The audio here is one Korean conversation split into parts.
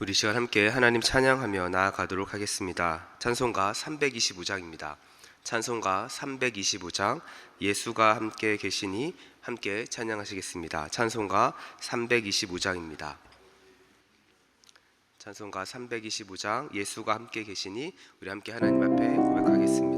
우리 시간 함께 하나님 찬양하며 나아가도록 하겠습니다. 찬송가 325장입니다. 찬송가 325장 예수가 함께 계시니 함께 찬양하시겠습니다. 찬송가 325장입니다. 찬송가 325장 예수가 함께 계시니 우리 함께 하나님 앞에 고백하겠습니다.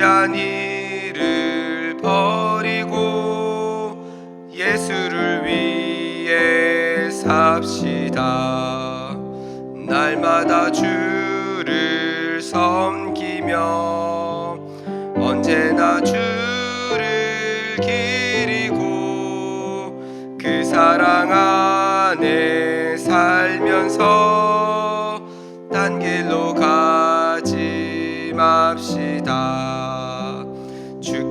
불의한 일을 버리고 예수를 위해 삽시다. 날마다 주를 섬기며 언제나 주를 기리고 그 사랑 안에 살면서 딴 길로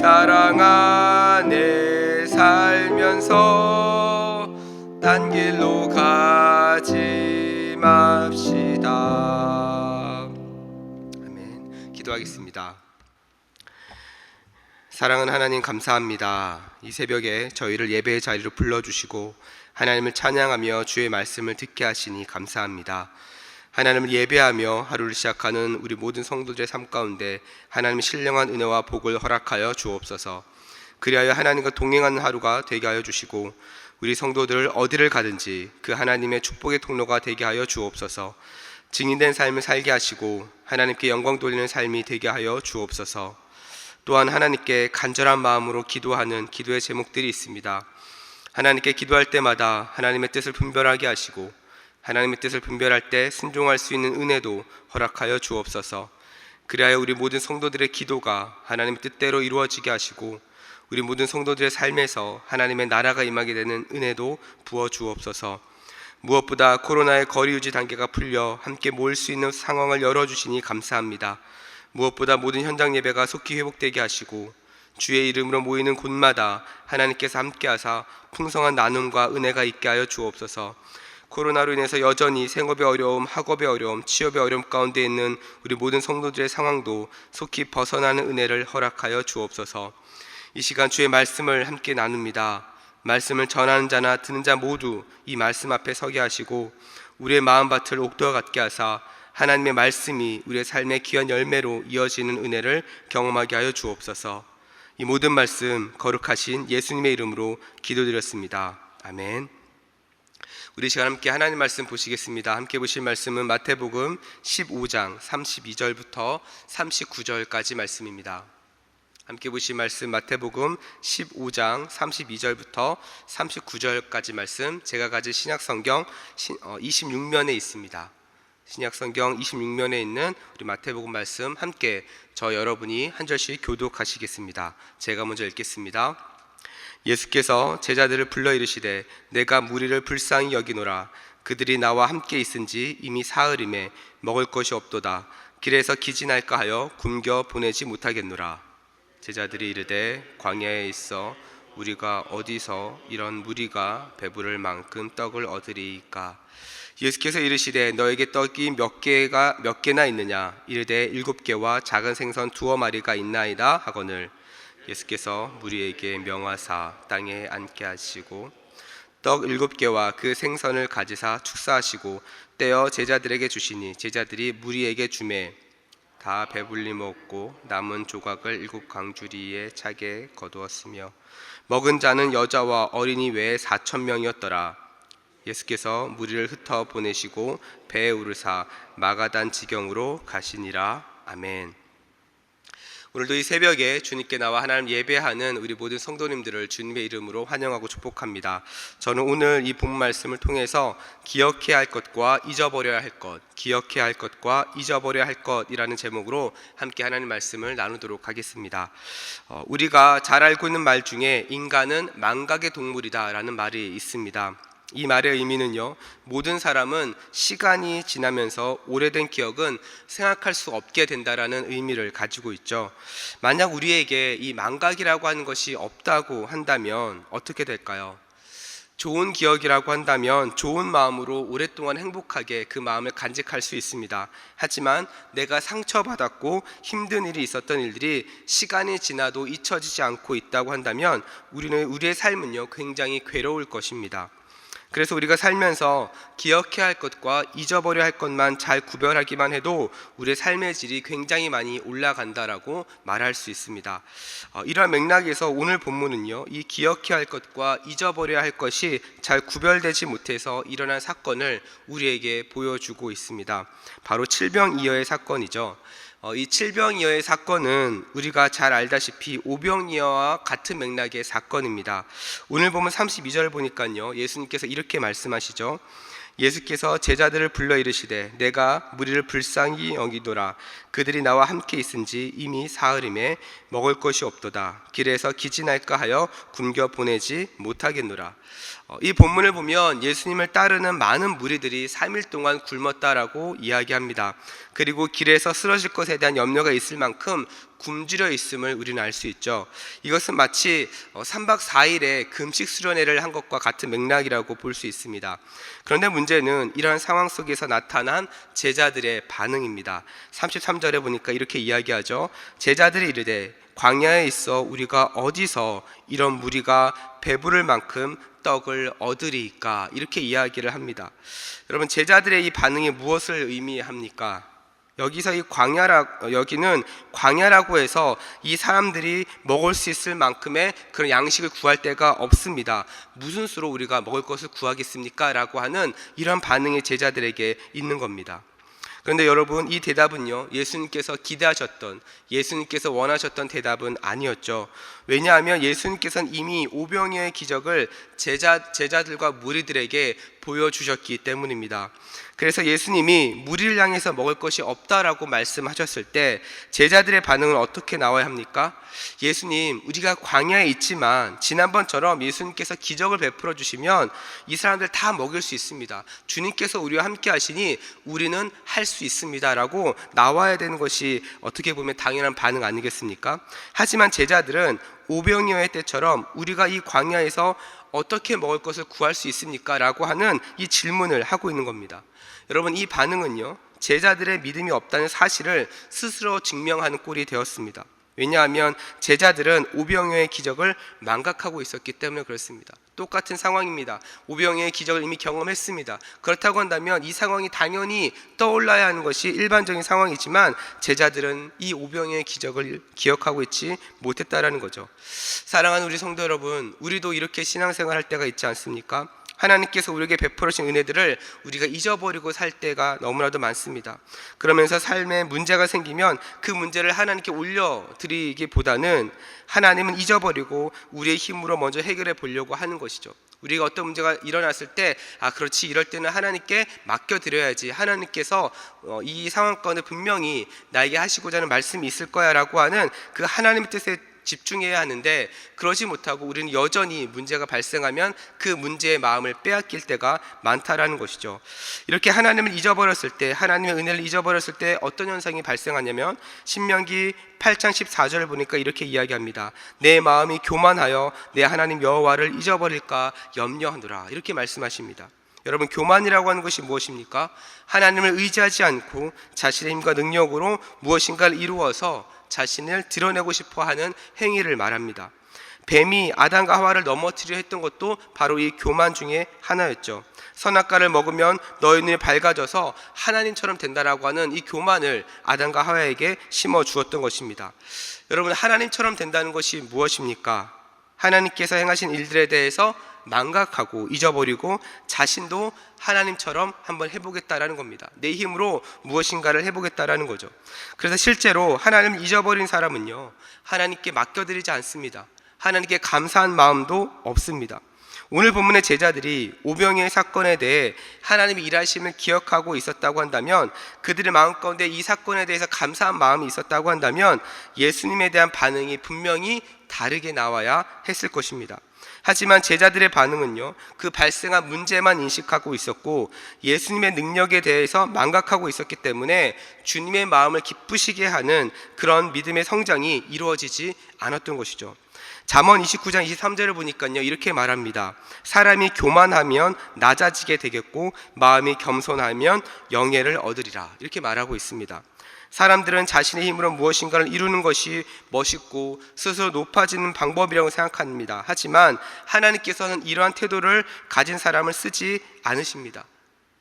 사랑 안에 살면서 딴 길로 가지 맙시다 아멘 기도하겠습니다 사랑은 하나님 감사합니다. 이 새벽에 저희를 예배의 자리로 불러주시고 하나님을 찬양하며 주의 말씀을 듣게 하시니 감사합니다. 하나님을 예배하며 하루를 시작하는 우리 모든 성도들의 삶 가운데 하나님의 신령한 은혜와 복을 허락하여 주옵소서. 그리하여 하나님과 동행하는 하루가 되게 하여 주시고 우리 성도들 어디를 가든지 그 하나님의 축복의 통로가 되게 하여 주옵소서. 증인된 삶을 살게 하시고 하나님께 영광 돌리는 삶이 되게 하여 주옵소서. 또한 하나님께 간절한 마음으로 기도하는 기도의 제목들이 있습니다. 하나님께 기도할 때마다 하나님의 뜻을 분별하게 하시고 하나님의 뜻을 분별할 때 순종할 수 있는 은혜도 허락하여 주옵소서. 그리하여 우리 모든 성도들의 기도가 하나님의 뜻대로 이루어지게 하시고 우리 모든 성도들의 삶에서 하나님의 나라가 임하게 되는 은혜도 부어 주옵소서. 무엇보다 코로나의 거리 유지 단계가 풀려 함께 모일 수 있는 상황을 열어 주시니 감사합니다. 무엇보다 모든 현장 예배가 속히 회복되게 하시고 주의 이름으로 모이는 곳마다 하나님께서 함께하사 풍성한 나눔과 은혜가 있게 하여 주옵소서. 코로나로 인해서 여전히 생업의 어려움, 학업의 어려움, 취업의 어려움 가운데 있는 우리 모든 성도들의 상황도 속히 벗어나는 은혜를 허락하여 주옵소서. 이 시간 주의 말씀을 함께 나눕니다. 말씀을 전하는 자나 듣는 자 모두 이 말씀 앞에 서게 하시고 우리의 마음밭을 옥도와 같게 하사 하나님의 말씀이 우리의 삶의 귀한 열매로 이어지는 은혜를 경험하게 하여 주옵소서. 이 모든 말씀 거룩하신 예수님의 이름으로 기도드렸습니다. 아멘. 우리 시간 함께 하나님 말씀 보시겠습니다. 함께 보실 말씀은 마태복음 15장 32절부터 39절까지 말씀입니다. 함께 보실 말씀 마태복음 15장 32절부터 39절까지 말씀 제가 가진 신약 성경 26면에 있습니다. 신약 성경 26면에 있는 우리 마태복음 말씀 함께 저 여러분이 한 절씩 교독하시겠습니다. 제가 먼저 읽겠습니다. 예수께서 제자들을 불러 이르시되 내가 무리를 불쌍히 여기노라. 그들이 나와 함께 있은지 이미 사흘임에 먹을 것이 없도다. 길에서 기진할까 하여 굶겨 보내지 못하겠노라. 제자들이 이르되 광야에 있어 우리가 어디서 이런 무리가 배부를 만큼 떡을 얻으리이까? 예수께서 이르시되 너에게 떡이 몇 개가 몇 개나 있느냐? 이르되 일곱 개와 작은 생선 두어 마리가 있나이다 하거늘 예수께서 무리에게 명하사 땅에 앉게 하시고 떡 일곱 개와 그 생선을 가지사 축사하시고 떼어 제자들에게 주시니 제자들이 무리에게 주매 다 배불리 먹고 남은 조각을 일곱 강주리에 차게 거두었으며 먹은 자는 여자와 어린이 외에 사천 명이었더라 예수께서 무리를 흩어 보내시고 배에 오르사 마가단 지경으로 가시니라 아멘. 오늘도 이 새벽에 주님께 나와 하나님 예배하는 우리 모든 성도님들을 주님의 이름으로 환영하고 축복합니다. 저는 오늘 이 본 말씀을 통해서 기억해야 할 것과 잊어버려야 할 것, 기억해야 할 것과 잊어버려야 할 것이라는 제목으로 함께 하나님 말씀을 나누도록 하겠습니다. 어, 우리가 잘 알고 있는 말 중에 인간은 망각의 동물이다라는 말이 있습니다. 이 말의 의미는요, 모든 사람은 시간이 지나면서 오래된 기억은 생각할 수 없게 된다라는 의미를 가지고 있죠. 만약 우리에게 이 망각이라고 하는 것이 없다고 한다면 어떻게 될까요? 좋은 기억이라고 한다면 좋은 마음으로 오랫동안 행복하게 그 마음을 간직할 수 있습니다. 하지만 내가 상처받았고 힘든 일이 있었던 일들이 시간이 지나도 잊혀지지 않고 있다고 한다면 우리는 우리의 삶은요 굉장히 괴로울 것입니다. 그래서 우리가 살면서 기억해야 할 것과 잊어버려야 할 것만 잘 구별하기만 해도 우리의 삶의 질이 굉장히 많이 올라간다라고 말할 수 있습니다. 어, 이러한 맥락에서 오늘 본문은요, 이 기억해야 할 것과 잊어버려야 할 것이 잘 구별되지 못해서 일어난 사건을 우리에게 보여주고 있습니다. 바로 칠병이어의 사건이죠. 어, 이 칠병이어의 사건은 우리가 잘 알다시피 오병이어와 같은 맥락의 사건입니다. 오늘 보면 32절 보니까요. 예수님께서 이렇게 말씀하시죠. 예수께서 제자들을 불러 이르시되 내가 무리를 불쌍히 여기노라. 그들이 나와 함께 있은지 이미 사흘임에 먹을 것이 없도다. 길에서 기진할까 하여 굶겨 보내지 못하겠노라. 어, 이 본문을 보면 예수님을 따르는 많은 무리들이 3일 동안 굶었다라고 이야기합니다. 그리고 길에서 쓰러질 것에 대한 염려가 있을 만큼 굶주려 있음을 우리는 알 수 있죠. 이것은 마치 3박 어, 4일의 금식 수련회를 한 것과 같은 맥락이라고 볼 수 있습니다. 그런데 문제는 이러한 상황 속에서 나타난 제자들의 반응입니다. 33절에 보니까 이렇게 이야기하죠. 제자들이 이르되 광야에 있어 우리가 어디서 이런 무리가 배부를 만큼 떡을 얻으리까 이렇게 이야기를 합니다. 여러분 제자들의 이 반응이 무엇을 의미합니까? 여기서 이 광야라 여기는 광야라고 해서 이 사람들이 먹을 수 있을 만큼의 그런 양식을 구할 데가 없습니다. 무슨 수로 우리가 먹을 것을 구하겠습니까?라고 하는 이런 반응이 제자들에게 있는 겁니다. 그런데 여러분 이 대답은요 예수님께서 기대하셨던 예수님께서 원하셨던 대답은 아니었죠. 왜냐하면 예수님께서는 이미 오병이어의 기적을 제자 제자들과 무리들에게 보여주셨기 때문입니다. 그래서 예수님이 무리를 향해서 먹을 것이 없다라고 말씀하셨을 때 제자들의 반응은 어떻게 나와야 합니까? 예수님, 우리가 광야에 있지만 지난번처럼 예수님께서 기적을 베풀어 주시면 이 사람들 다 먹일 수 있습니다. 주님께서 우리와 함께 하시니 우리는 할 수 있습니다라고 나와야 되는 것이 어떻게 보면 당연한 반응 아니겠습니까? 하지만 제자들은 오병이어의 때처럼 우리가 이 광야에서 어떻게 먹을 것을 구할 수 있습니까? 라고 하는 이 질문을 하고 있는 겁니다. 여러분 이 반응은요 제자들의 믿음이 없다는 사실을 스스로 증명하는 꼴이 되었습니다. 왜냐하면 제자들은 오병이어의 기적을 망각하고 있었기 때문에 그렇습니다. 똑같은 상황입니다. 오병이어의 기적을 이미 경험했습니다. 그렇다고 한다면 이 상황이 당연히 떠올라야 하는 것이 일반적인 상황이지만 제자들은 이 오병이어의 기적을 기억하고 있지 못했다라는 거죠. 사랑하는 우리 성도 여러분, 우리도 이렇게 신앙생활 할 때가 있지 않습니까? 하나님께서 우리에게 베풀으신 은혜들을 우리가 잊어버리고 살 때가 너무나도 많습니다. 그러면서 삶에 문제가 생기면 그 문제를 하나님께 올려드리기보다는 하나님은 잊어버리고 우리의 힘으로 먼저 해결해 보려고 하는 것이죠. 우리가 어떤 문제가 일어났을 때, 아, 그렇지, 이럴 때는 하나님께 맡겨드려야지. 하나님께서 어, 이 상황 가운데 분명히 나에게 하시고자 하는 말씀이 있을 거야 라고 하는 그 하나님의 뜻에 집중해야 하는데 그러지 못하고 우리는 여전히 문제가 발생하면 그 문제의 마음을 빼앗길 때가 많다라는 것이죠. 이렇게 하나님을 잊어버렸을 때 하나님의 은혜를 잊어버렸을 때 어떤 현상이 발생하냐면 신명기 8장 14절을 보니까 이렇게 이야기합니다. 내 마음이 교만하여 내 하나님 여호와를 잊어버릴까 염려하노라. 이렇게 말씀하십니다. 여러분 교만이라고 하는 것이 무엇입니까? 하나님을 의지하지 않고 자신의 힘과 능력으로 무엇인가를 이루어서 자신을 드러내고 싶어 하는 행위를 말합니다. 뱀이 아담과 하와를 넘어뜨려 했던 것도 바로 이 교만 중에 하나였죠. 선악과를 먹으면 너희 눈이 밝아져서 하나님처럼 된다라고 하는 이 교만을 아담과 하와에게 심어 주었던 것입니다. 여러분 하나님처럼 된다는 것이 무엇입니까? 하나님께서 행하신 일들에 대해서 망각하고 잊어버리고 자신도 하나님처럼 한번 해보겠다라는 겁니다. 내 힘으로 무엇인가를 해보겠다라는 거죠. 그래서 실제로 하나님을 잊어버린 사람은요, 하나님께 맡겨드리지 않습니다. 하나님께 감사한 마음도 없습니다. 오늘 본문의 제자들이 오병이의 사건에 대해 하나님의 일하심을 기억하고 있었다고 한다면 그들의 마음 가운데 이 사건에 대해서 감사한 마음이 있었다고 한다면 예수님에 대한 반응이 분명히 다르게 나와야 했을 것입니다. 하지만 제자들의 반응은요, 그 발생한 문제만 인식하고 있었고 예수님의 능력에 대해서 망각하고 있었기 때문에 주님의 마음을 기쁘시게 하는 그런 믿음의 성장이 이루어지지 않았던 것이죠. 잠언 29장 23절을 보니까요 이렇게 말합니다. 사람이 교만하면 낮아지게 되겠고 마음이 겸손하면 영예를 얻으리라 이렇게 말하고 있습니다. 사람들은 자신의 힘으로 무엇인가를 이루는 것이 멋있고 스스로 높아지는 방법이라고 생각합니다. 하지만 하나님께서는 이러한 태도를 가진 사람을 쓰지 않으십니다.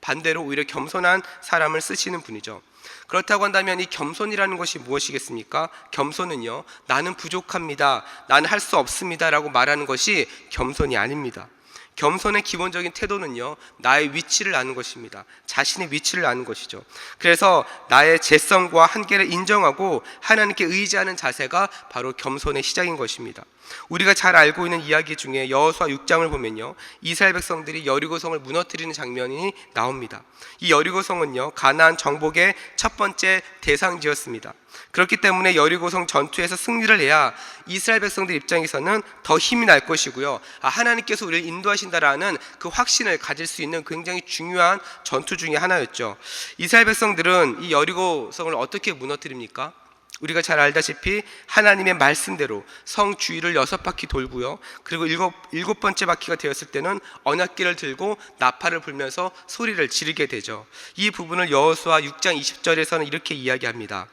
반대로 오히려 겸손한 사람을 쓰시는 분이죠. 그렇다고 한다면 이 겸손이라는 것이 무엇이겠습니까? 겸손은요, 나는 부족합니다. 나는 할 수 없습니다. 라고 말하는 것이 겸손이 아닙니다. 겸손의 기본적인 태도는요, 나의 위치를 아는 것입니다. 자신의 위치를 아는 것이죠. 그래서 나의 재성과 한계를 인정하고 하나님께 의지하는 자세가 바로 겸손의 시작인 것입니다. 우리가 잘 알고 있는 이야기 중에 여호수아 6장을 보면요. 이스라엘 백성들이 여리고성을 무너뜨리는 장면이 나옵니다. 이 여리고성은요. 가나안 정복의 첫 번째 대상지였습니다. 그렇기 때문에 여리고성 전투에서 승리를 해야 이스라엘 백성들 입장에서는 더 힘이 날 것이고요. 아, 하나님께서 우리를 인도하신다라는 그 확신을 가질 수 있는 굉장히 중요한 전투 중의 하나였죠. 이스라엘 백성들은 이 여리고성을 어떻게 무너뜨립니까? 우리가 잘 알다시피 하나님의 말씀대로 성 주위를 여섯 바퀴 돌고요. 그리고 일곱, 일곱 번째 바퀴가 되었을 때는 언약기를 들고 나팔을 불면서 소리를 지르게 되죠. 이 부분을 여호수아 6장 20절에서는 이렇게 이야기합니다.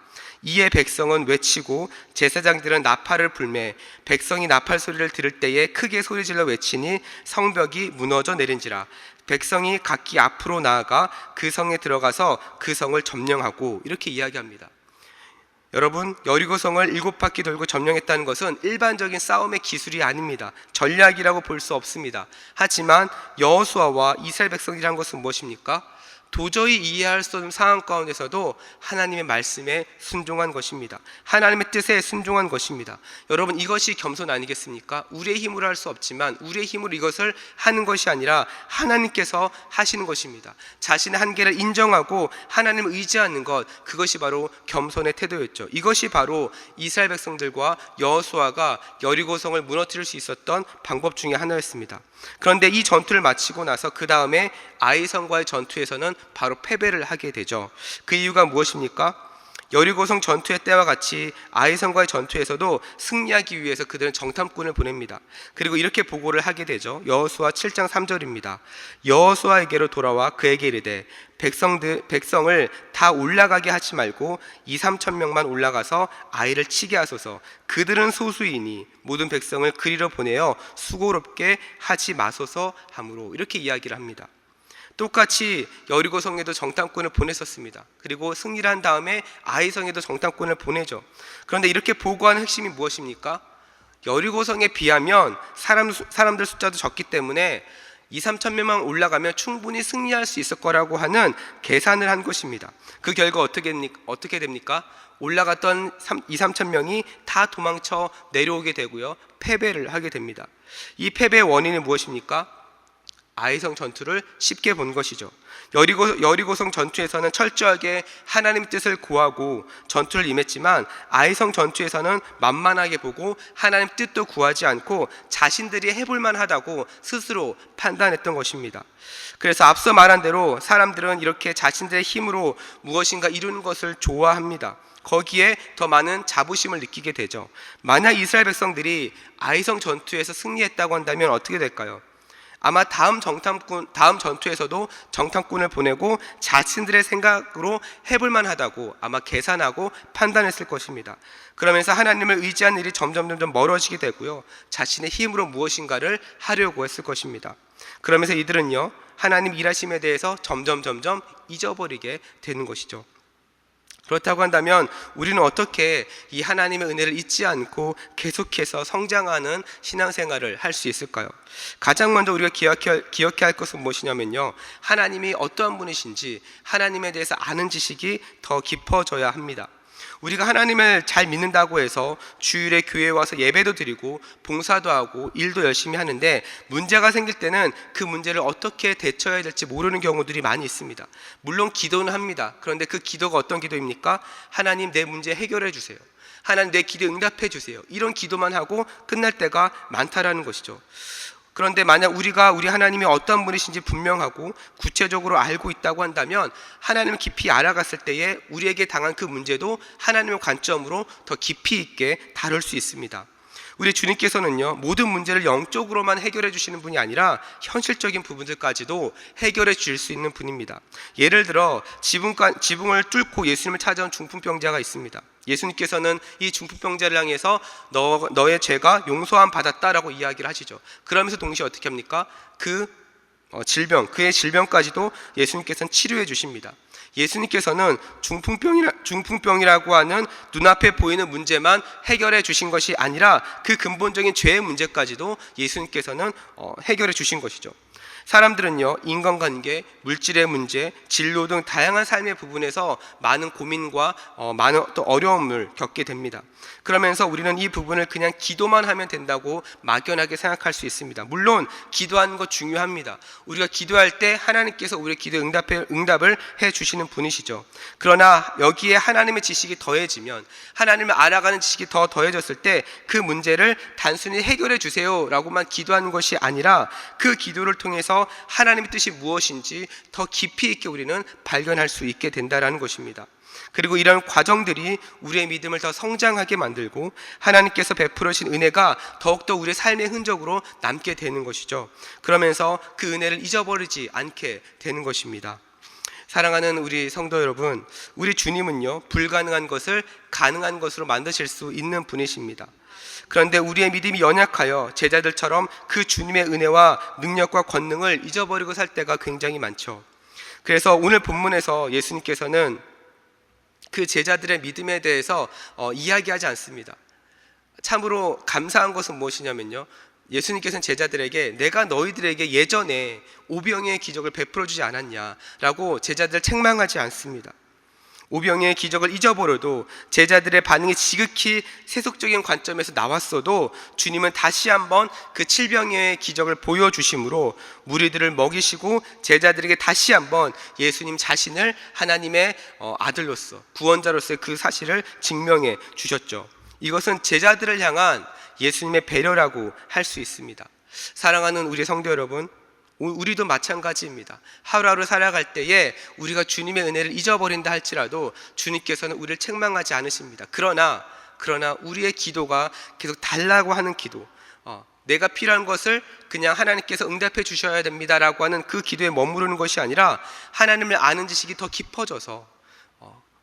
이에 백성은 외치고 제사장들은 나팔을 불매 백성이 나팔 소리를 들을 때에 크게 소리질러 외치니 성벽이 무너져 내린지라 백성이 각기 앞으로 나아가 그 성에 들어가서 그 성을 점령하고 이렇게 이야기합니다. 여러분 여리고 성을 일곱 바퀴 돌고 점령했다는 것은 일반적인 싸움의 기술이 아닙니다. 전략이라고 볼 수 없습니다. 하지만 여호수아와 이스라엘 백성이란 것은 무엇입니까? 도저히 이해할 수 없는 상황 가운데서도 하나님의 말씀에 순종한 것입니다. 하나님의 뜻에 순종한 것입니다. 여러분 이것이 겸손 아니겠습니까? 우리의 힘으로 할 수 없지만 우리의 힘으로 이것을 하는 것이 아니라 하나님께서 하시는 것입니다. 자신의 한계를 인정하고 하나님을 의지하는 것 그것이 바로 겸손의 태도였죠. 이것이 바로 이스라엘 백성들과 여호수아가 여리고성을 무너뜨릴 수 있었던 방법 중에 하나였습니다. 그런데 이 전투를 마치고 나서 그 다음에 아이성과의 전투에서는 바로 패배를 하게 되죠. 그 이유가 무엇입니까? 여리고성 전투의 때와 같이 아이성과의 전투에서도 승리하기 위해서 그들은 정탐꾼을 보냅니다. 그리고 이렇게 보고를 하게 되죠. 여호수아 7장 3절입니다. 여호수아에게로 돌아와 그에게 이르되 백성들 백성을 다 올라가게 하지 말고 2, 3천 명만 올라가서 아이를 치게 하소서. 그들은 소수이니 모든 백성을 그리로 보내어 수고롭게 하지 마소서 함으로 이렇게 이야기를 합니다. 똑같이 여리고 성에도 정탐꾼을 보냈었습니다. 그리고 승리를 한 다음에 아이 성에도 정탐꾼을 보내죠. 그런데 이렇게 보고하는 핵심이 무엇입니까? 여리고 성에 비하면 사람, 사람들 숫자도 적기 때문에 2, 3천 명만 올라가면 충분히 승리할 수 있을 거라고 하는 계산을 한 것입니다. 그 결과 어떻게, 됩니- 어떻게 됩니까? 올라갔던 3, 2, 3천 명이 다 도망쳐 내려오게 되고요. 패배를 하게 됩니다. 이 패배의 원인은 무엇입니까? 아이성 전투를 쉽게 본 것이죠. 여리고, 여리고성 전투에서는 철저하게 하나님 뜻을 구하고 전투를 임했지만 아이성 전투에서는 만만하게 보고 하나님 뜻도 구하지 않고 자신들이 해볼 만 하다고 스스로 판단했던 것입니다. 그래서 앞서 말한 대로 사람들은 이렇게 자신들의 힘으로 무엇인가 이루는 것을 좋아합니다. 거기에 더 많은 자부심을 느끼게 되죠. 만약 이스라엘 백성들이 아이성 전투에서 승리했다고 한다면 어떻게 될까요? 아마 다음 정탐꾼 다음 전투에서도 정탐꾼을 보내고 자신들의 생각으로 해볼 만하다고 아마 계산하고 판단했을 것입니다. 그러면서 하나님을 의지한 일이 점점 점점 멀어지게 되고요. 자신의 힘으로 무엇인가를 하려고 했을 것입니다. 그러면서 이들은요. 하나님 일하심에 대해서 점점 점점 잊어버리게 되는 것이죠. 그렇다고 한다면 우리는 어떻게 이 하나님의 은혜를 잊지 않고 계속해서 성장하는 신앙생활을 할 수 있을까요? 가장 먼저 우리가 기억해야, 기억해야 할 것은 무엇이냐면요. 하나님이 어떠한 분이신지 하나님에 대해서 아는 지식이 더 깊어져야 합니다. 우리가 하나님을 잘 믿는다고 해서 주일에 교회에 와서 예배도 드리고 봉사도 하고 일도 열심히 하는데 문제가 생길 때는 그 문제를 어떻게 대처해야 될지 모르는 경우들이 많이 있습니다. 물론 기도는 합니다. 그런데 그 기도가 어떤 기도입니까? 하나님 내 문제 해결해 주세요. 하나님 내 기도 응답해 주세요. 이런 기도만 하고 끝날 때가 많다라는 것이죠. 그런데 만약 우리가 우리 하나님이 어떤 분이신지 분명하고 구체적으로 알고 있다고 한다면 하나님을 깊이 알아갔을 때에 우리에게 당한 그 문제도 하나님의 관점으로 더 깊이 있게 다룰 수 있습니다. 우리 주님께서는요 모든 문제를 영적으로만 해결해 주시는 분이 아니라 현실적인 부분들까지도 해결해 주실 수 있는 분입니다. 예를 들어 지붕가, 지붕을 뚫고 예수님을 찾아온 중풍병자가 있습니다. 예수님께서는 이 중풍병자를 향해서 너, 너의 죄가 용서함 받았다라고 이야기를 하시죠. 그러면서 동시에 어떻게 합니까? 그 어, 질병, 그의 질병까지도 예수님께서는 치료해 주십니다. 예수님께서는 중풍병이라, 중풍병이라고 하는 눈앞에 보이는 문제만 해결해 주신 것이 아니라 그 근본적인 죄의 문제까지도 예수님께서는 어, 해결해 주신 것이죠. 사람들은요, 인간관계, 물질의 문제, 진로 등 다양한 삶의 부분에서 많은 고민과 어, 많은 또 어려움을 겪게 됩니다. 그러면서 우리는 이 부분을 그냥 기도만 하면 된다고 막연하게 생각할 수 있습니다. 물론 기도하는 것 중요합니다. 우리가 기도할 때 하나님께서 우리의 기도 응답해, 응답을 해 주시는 분이시죠. 그러나 여기에 하나님의 지식이 더해지면 하나님을 알아가는 지식이 더 더해졌을 때 그 문제를 단순히 해결해 주세요라고만 기도하는 것이 아니라 그 기도를 통해서 하나님의 뜻이 무엇인지 더 깊이 있게 우리는 발견할 수 있게 된다라는 것입니다. 그리고 이런 과정들이 우리의 믿음을 더 성장하게 만들고 하나님께서 베풀으신 은혜가 더욱더 우리의 삶의 흔적으로 남게 되는 것이죠. 그러면서 그 은혜를 잊어버리지 않게 되는 것입니다. 사랑하는 우리 성도 여러분, 우리 주님은요, 불가능한 것을 가능한 것으로 만드실 수 있는 분이십니다. 그런데 우리의 믿음이 연약하여 제자들처럼 그 주님의 은혜와 능력과 권능을 잊어버리고 살 때가 굉장히 많죠. 그래서 오늘 본문에서 예수님께서는 그 제자들의 믿음에 대해서 어, 이야기하지 않습니다. 참으로 감사한 것은 무엇이냐면요. 예수님께서는 제자들에게 내가 너희들에게 예전에 오병의 기적을 베풀어 주지 않았냐라고 제자들 책망하지 않습니다. 오병의 기적을 잊어버려도 제자들의 반응이 지극히 세속적인 관점에서 나왔어도 주님은 다시 한번 그 칠병의 기적을 보여주심으로 무리들을 먹이시고 제자들에게 다시 한번 예수님 자신을 하나님의 어, 아들로서 구원자로서의 그 사실을 증명해 주셨죠. 이것은 제자들을 향한 예수님의 배려라고 할 수 있습니다. 사랑하는 우리 성도 여러분, 우리도 마찬가지입니다. 하루하루 살아갈 때에 우리가 주님의 은혜를 잊어버린다 할지라도 주님께서는 우리를 책망하지 않으십니다. 그러나 그러나 우리의 기도가 계속 달라고 하는 기도, 어, 내가 필요한 것을 그냥 하나님께서 응답해 주셔야 됩니다라고 하는 그 기도에 머무르는 것이 아니라 하나님을 아는 지식이 더 깊어져서 어,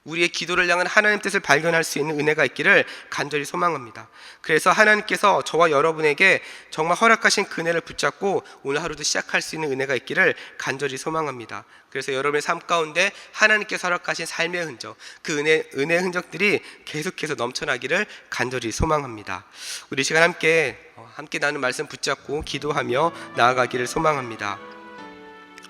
우리의 기도를 향한 하나님 뜻을 발견할 수 있는 은혜가 있기를 간절히 소망합니다. 그래서 하나님께서 저와 여러분에게 정말 허락하신 그 은혜를 붙잡고 오늘 하루도 시작할 수 있는 은혜가 있기를 간절히 소망합니다. 그래서 여러분의 삶 가운데 하나님께서 허락하신 삶의 흔적, 그 은혜, 은혜의 흔적들이 계속해서 넘쳐나기를 간절히 소망합니다. 우리 시간 함께, 어, 함께 나눈 말씀 붙잡고 기도하며 나아가기를 소망합니다.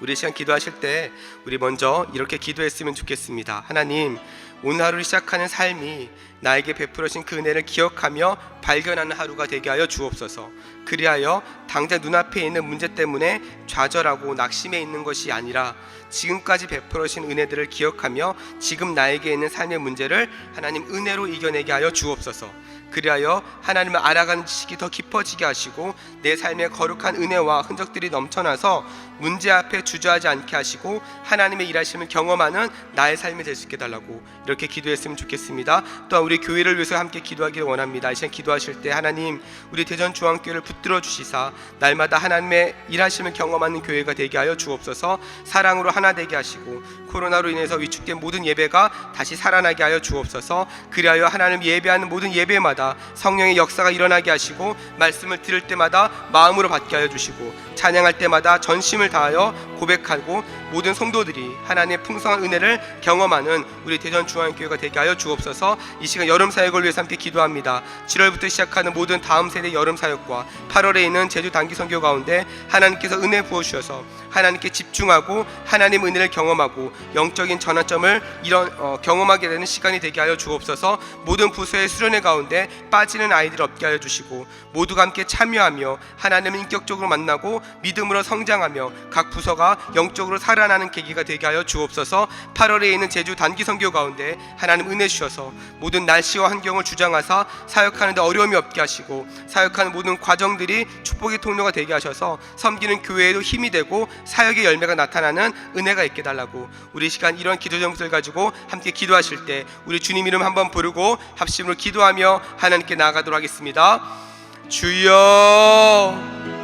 우리 시간 기도하실 때 우리 먼저 이렇게 기도했으면 좋겠습니다. 하나님, 오늘 하루를 시작하는 삶이 나에게 베풀어진 그 은혜를 기억하며 발견하는 하루가 되게 하여 주옵소서. 그리하여 당장 눈앞에 있는 문제 때문에 좌절하고 낙심해 있는 것이 아니라 지금까지 베풀어진 은혜들을 기억하며 지금 나에게 있는 삶의 문제를 하나님 은혜로 이겨내게 하여 주옵소서. 그리하여 하나님을 알아가는 지식이 더 깊어지게 하시고 내 삶에 거룩한 은혜와 흔적들이 넘쳐나서 문제 앞에 주저하지 않게 하시고 하나님의 일하심을 경험하는 나의 삶이 될 수 있게 달라고 이렇게 기도했으면 좋겠습니다. 또한 우리 교회를 위해서 함께 기도하기를 원합니다. 이 시간 기도하실 때 하나님 우리 대전 중앙교회를 붙들어 주시사 날마다 하나님의 일하심을 경험하는 교회가 되게 하여 주옵소서. 사랑으로 하나 되게 하시고 코로나로 인해서 위축된 모든 예배가 다시 살아나게 하여 주옵소서. 그리하여 하나님 예배하는 모든 예배마다 성령의 역사가 일어나게 하시고 말씀을 들을 때마다 마음으로 받게 하여 주시고 찬양할 때마다 전심을 다하여 고백하고 모든 성도들이 하나님의 풍성한 은혜를 경험하는 우리 대전 중앙교회가 되게 하여 주옵소서. 이 시간 여름 사역을 위해서 함께 기도합니다. 7월부터 시작하는 모든 다음 세대 여름 사역과 8월에 있는 제주 단기 선교 가운데 하나님께서 은혜 부어 주셔서 하나님께 집중하고 하나님 은혜를 경험하고 영적인 전환점을 이런 어, 경험하게 되는 시간이 되게 하여 주옵소서. 모든 부서의 수련회 가운데 빠지는 아이들 없게 하여 주시고 모두가 함께 참여하며 하나님을 인격적으로 만나고 믿음으로 성장하며 각 부서가 영적으로 살아 나는 계기가 되게 하여 주옵소서. 8월에 있는 제주 단기 선교 가운데 하나님 은혜 주셔서 모든 날씨와 환경을 주장하사 사역하는데 어려움이 없게 하시고 사역하는 모든 과정들이 축복의 통로가 되게 하셔서 섬기는 교회에도 힘이 되고 사역의 열매가 나타나는 은혜가 있게 달라고 우리 시간 이런 기도 제목을 가지고 함께 기도하실 때 우리 주님 이름 한번 부르고 합심으로 기도하며 하나님께 나아가도록 하겠습니다. 주여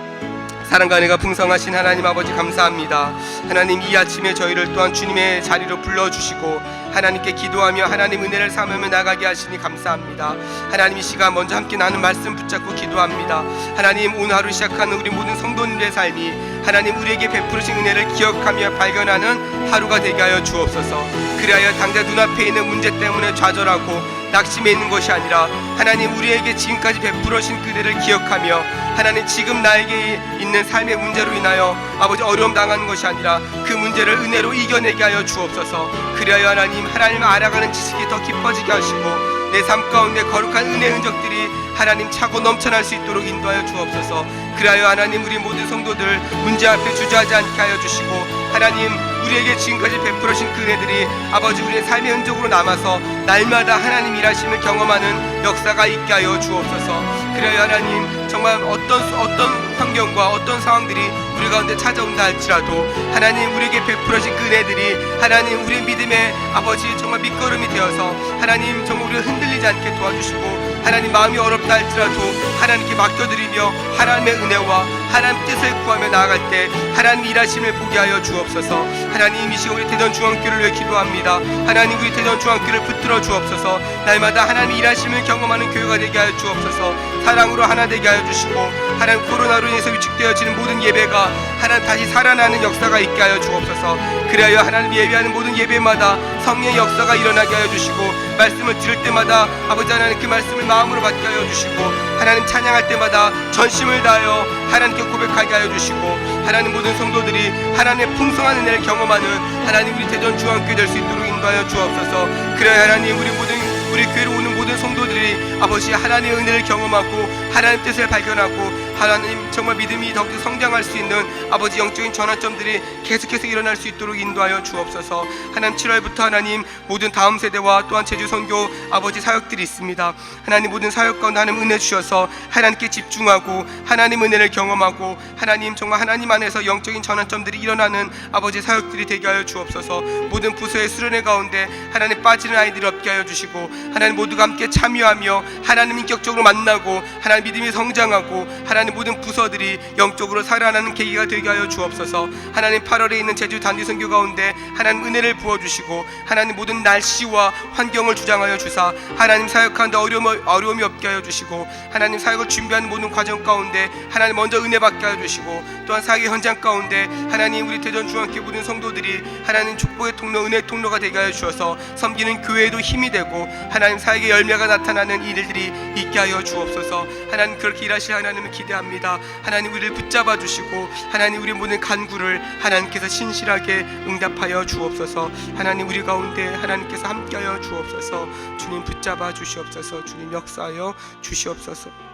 사랑과 은혜가 풍성하신 하나님 아버지 감사합니다. 하나님 이 아침에 저희를 또한 주님의 자리로 불러주시고 하나님께 기도하며 하나님 은혜를 삼으며 나가게 하시니 감사합니다. 하나님 이 시간 먼저 함께 나눈 말씀 붙잡고 기도합니다. 하나님 오늘 하루 시작하는 우리 모든 성도님들의 삶이 하나님 우리에게 베푸르신 은혜를 기억하며 발견하는 하루가 되게 하여 주옵소서. 그리하여 당장 눈앞에 있는 문제 때문에 좌절하고 낙심해 있는 것이 아니라 하나님 우리에게 지금까지 베풀어신 그대를 기억하며 하나님 지금 나에게 있는 삶의 문제로 인하여 아버지 어려움 당하는 것이 아니라 그 문제를 은혜로 이겨내게 하여 주옵소서. 그리하여 하나님 하나님을 알아가는 지식이 더 깊어지게 하시고 내 삶 가운데 거룩한 은혜 흔적들이 하나님 차고 넘쳐날 수 있도록 인도하여 주옵소서. 그리하여 하나님 우리 모든 성도들 문제 앞에 주저하지 않게 하여 주시고 하나님 우리에게 지금까지 베풀어신 그 은혜들이 아버지 우리의 삶의 흔적으로 남아서 날마다 하나님 일하심을 경험하는 역사가 있게 하여 주옵소서. 그래야 하나님 정말 어떤 어떤 환경과 어떤 상황들이 우리 가운데 찾아온다 할지라도 하나님 우리에게 베풀어진 그 은혜들이 하나님 우리의 믿음의 아버지 정말 밑거름이 되어서 하나님 정말 우리를 흔들리지 않게 도와주시고 하나님 마음이 어렵다 할지라도 하나님께 맡겨드리며 하나님의 은혜와 하나님 뜻을 구하며 나아갈 때 하나님 일하심을 보게 하여 주옵소서. 하나님 이 시간 우리 대전 중앙교를 위해 기도합니다. 하나님 우리 대전 중앙교를 붙들어 주옵소서. 날마다 하나님 일하심을 경험하는 교회가 되게 하여 주옵소서. 사랑으로 하나 되게 하여 주시고 하나님 코로나로 인해서 위축되어지는 모든 예배가 하나님 다시 살아나는 역사가 있게 하여 주옵소서 그리하여 하나님 예배하는 모든 예배마다 성령의 역사가 일어나게 하여 주시고 말씀을 들을 때마다 아버지 하나님 그 말씀을 마음으로 받게 하여 주시고 하나님 찬양할 때마다 전심을 다하여 하나님께 고백하게 하여 주시고 하나님 모든 성도들이 하나님의 풍성한 은혜를 경험하는 하나님 우리 대전 중앙교회 될 수 있도록 인도하여 주옵소서. 그래야 하나님 우리 모든 우리 교회로 오는 모든 성도들이 아버지 하나님의 은혜를 경험하고 하나님 뜻을 발견하고 하나님 정말 믿음이 더욱더 성장할 수 있는 아버지 영적인 전환점들이 계속해서 일어날 수 있도록 인도하여 주옵소서. 하나님 7월부터 하나님 모든 다음 세대와 또한 제주 선교 아버지 사역들이 있습니다. 하나님 모든 사역 가운데 하나님 은혜 주셔서 하나님께 집중하고 하나님 은혜를 경험하고 하나님 정말 하나님 안에서 영적인 전환점들이 일어나는 아버지 사역들이 되게 하여 주옵소서. 모든 부서의 수련회 가운데 하나님 빠지는 아이들이 없게 하여 주시고 하나님 모두가 함께 참여하며 하나님 인격적으로 만나고 하나님 믿음이 성장하고 하나님 하나님 모든 부서들이 영적으로 살아나는 계기가 되게 하여 주옵소서. 하나님 8월에 있는 제주 단지 선교 가운데 하나님 은혜를 부어 주시고 하나님 모든 날씨와 환경을 주장하여 주사 하나님 사역하는데 어려움, 어려움이 없게 하여 주시고 하나님 사역을 준비하는 모든 과정 가운데 하나님 먼저 은혜 받게 하여 주시고 또한 사역의 현장 가운데 하나님 우리 대전 중앙교 모든 성도들이 하나님 축복의 통로 은혜 통로가 되게 하여 주셔서 섬기는 교회에도 힘이 되고 하나님 사역의 열매가 나타나는 일들이 있게 하여 주옵소서. 하나님 그렇게 일하실 하나님을 기대 합니다. 하나님 우리를 붙잡아 주시고 하나님 우리 모든 간구를 하나님께서 신실하게 응답하여 주옵소서. 하나님 우리 가운데 하나님께서 함께하여 주옵소서. 주님 붙잡아 주시옵소서. 주님 역사하여 주시옵소서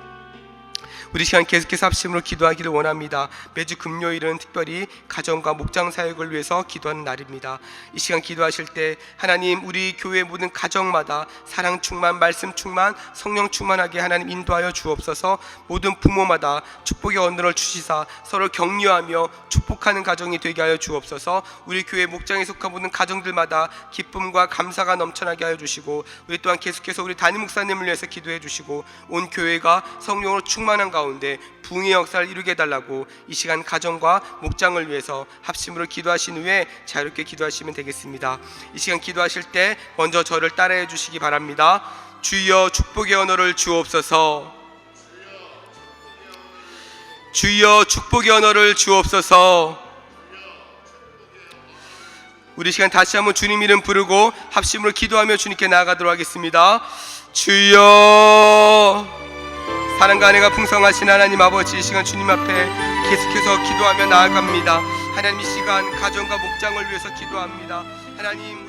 우리 시간 계속해서 합심으로 기도하기를 원합니다. 매주 금요일은 특별히 가정과 목장 사역을 위해서 기도하는 날입니다. 이 시간 기도하실 때 하나님 우리 교회 모든 가정마다 사랑 충만, 말씀 충만, 성령 충만하게 하나님 인도하여 주옵소서. 모든 부모마다 축복의 언어를 주시사 서로 격려하며 축복하는 가정이 되게 하여 주옵소서. 우리 교회 목장에 속한 모든 가정들마다 기쁨과 감사가 넘쳐나게 하여 주시고 우리 또한 계속해서 우리 담임 목사님을 위해서 기도해 주시고 온 교회가 성령으로 충만한 가운데 붕의 역사를 이루게 해달라고 이 시간 가정과 목장을 위해서 합심으로 기도하신 후에 자유롭게 기도하시면 되겠습니다. 이 시간 기도하실 때 먼저 저를 따라해 주시기 바랍니다. 주여 축복의 언어를 주옵소서. 주여 축복의 언어를 주옵소서. 우리 시간 다시 한번 주님 이름 부르고 합심으로 기도하며 주님께 나아가도록 하겠습니다. 주여 사랑과 은혜가 풍성하신 하나님 아버지 이 시간 주님 앞에 계속해서 기도하며 나아갑니다. 하나님 이 시간 가정과 목장을 위해서 기도합니다. 하나님